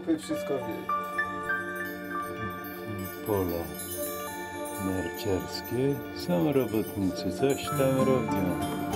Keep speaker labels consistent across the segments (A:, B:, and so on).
A: wszystko wie.
B: Pola narciarskie. Są robotnicy, coś tam robią.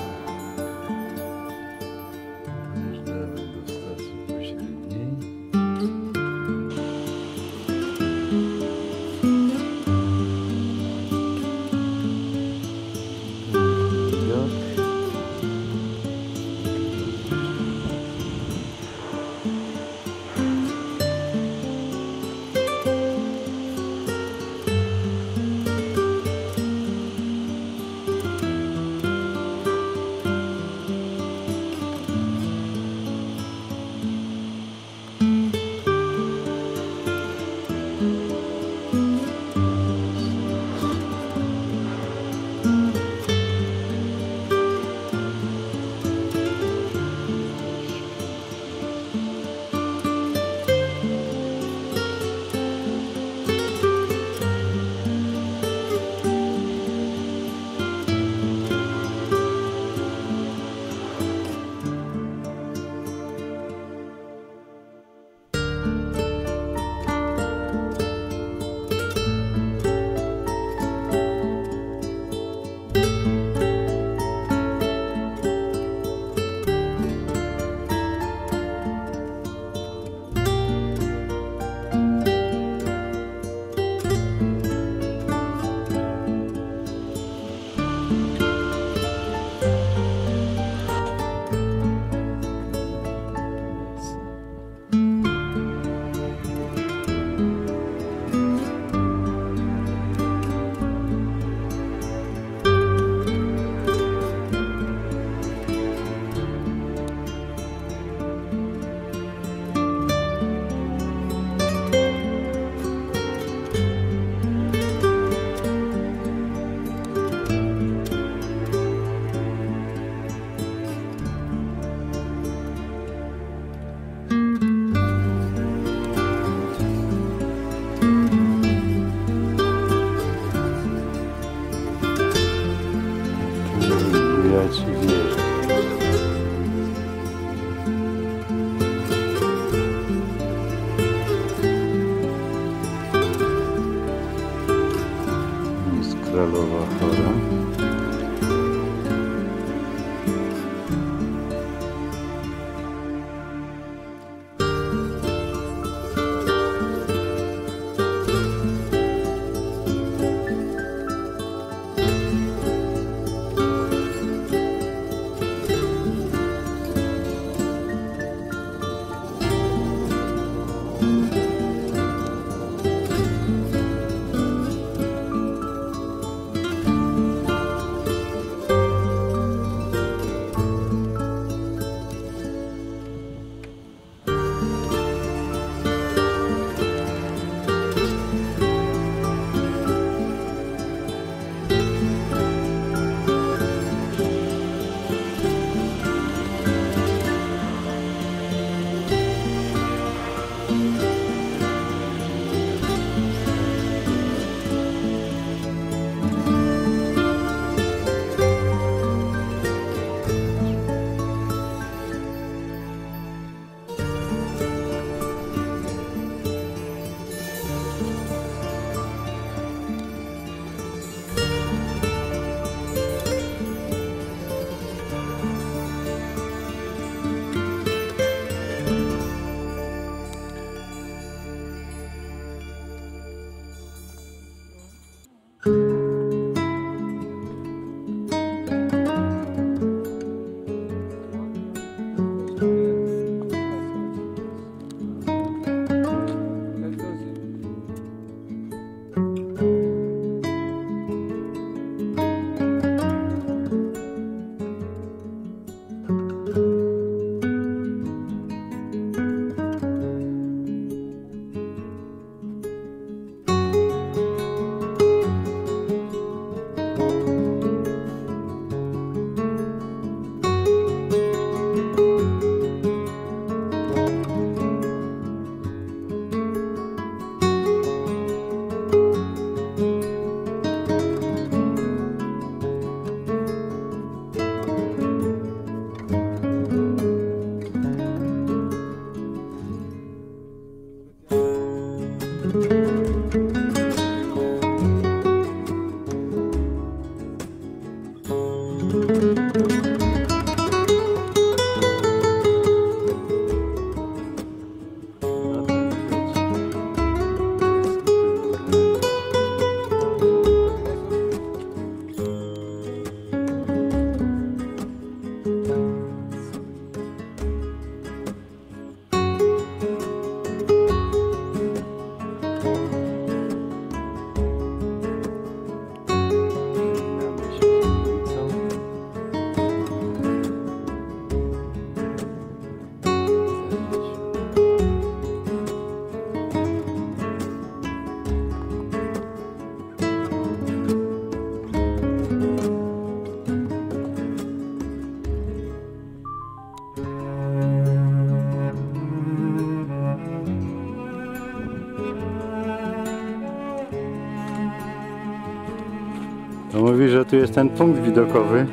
B: To mówi, że tu jest ten punkt widokowy.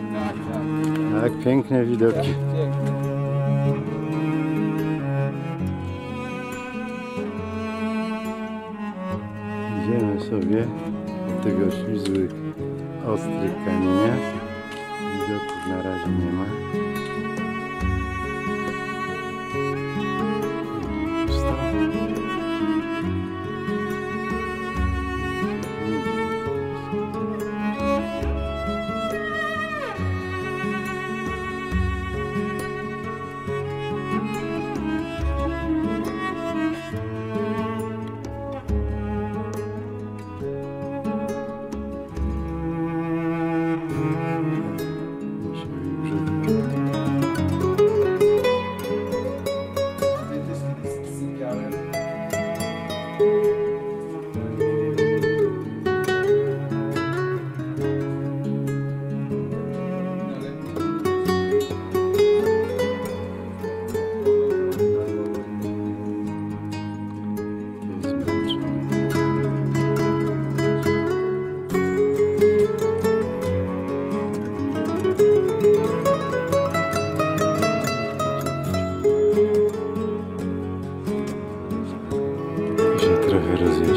A: Tak,
B: piękne widoki. Idziemy sobie po tego ślizły ostry kamienia. Widoków na razie nie ma.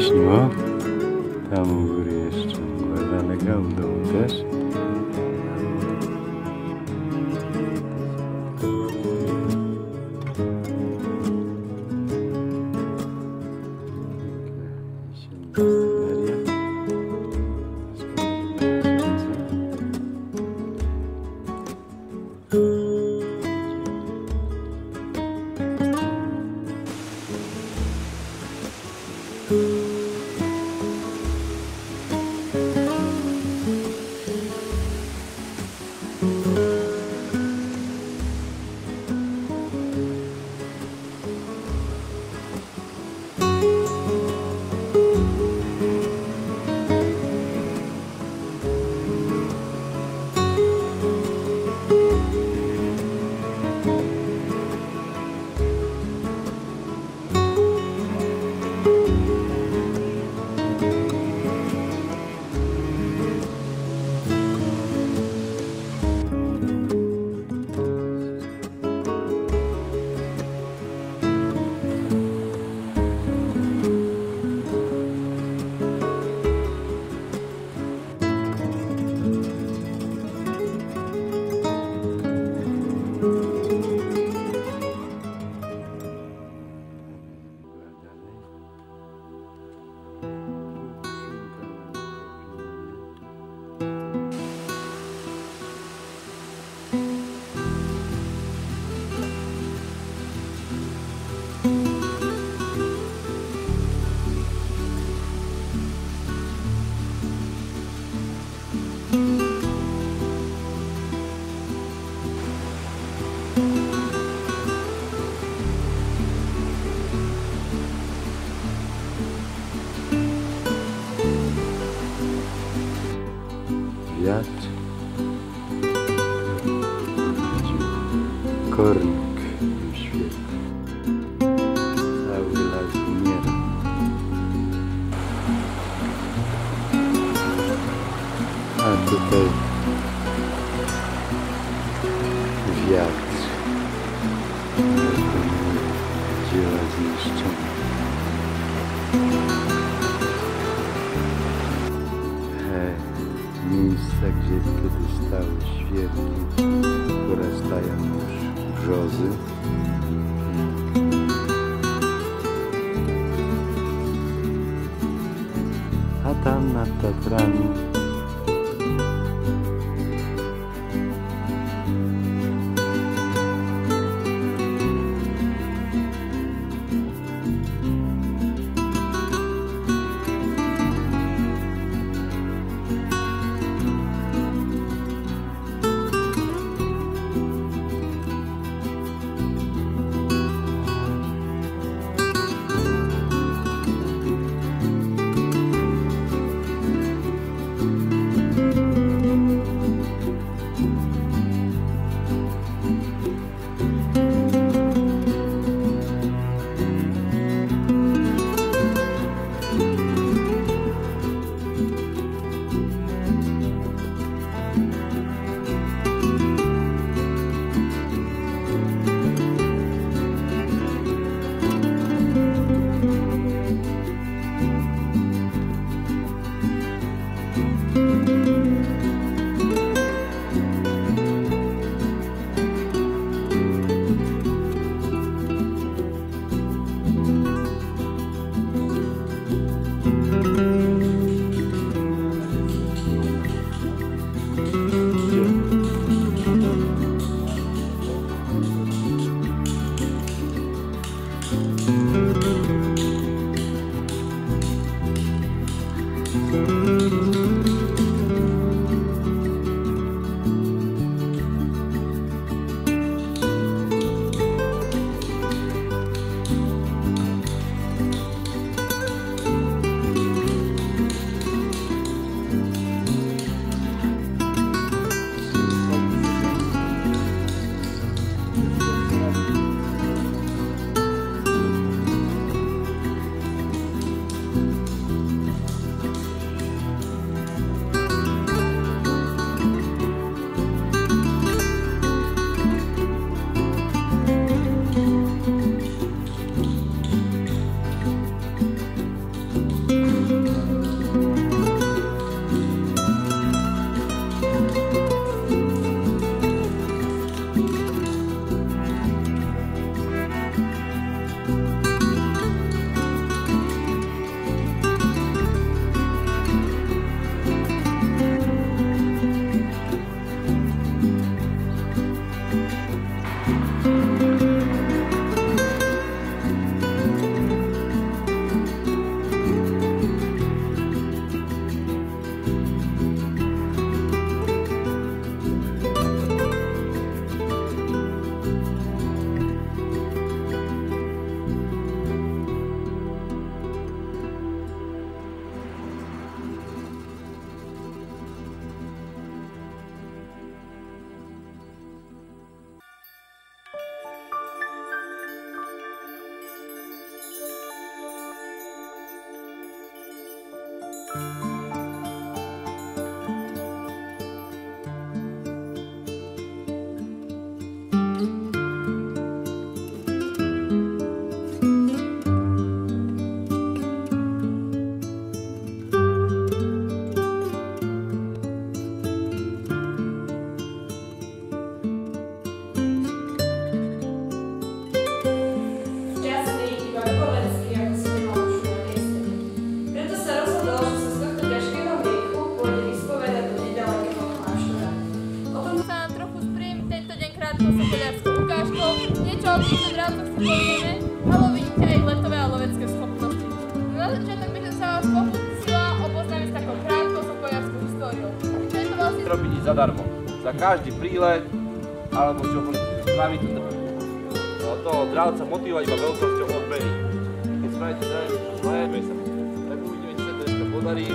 B: ისმო დამუგრიეს თუ გვერდანეგა უნდა უდეს tutaj wiatr. Dzieła zniszczone. He, miejsca, gdzie kiedyś stały świerki, porastają już brzozy. A tam nad Tatrami
C: Thank you. thank you každý prílet, alebo čo spraviť, toho dravca motivovať iba veľkosťou odbery. Keď spravíte zdravé, zlé, sa prebudíte, sa to podarí,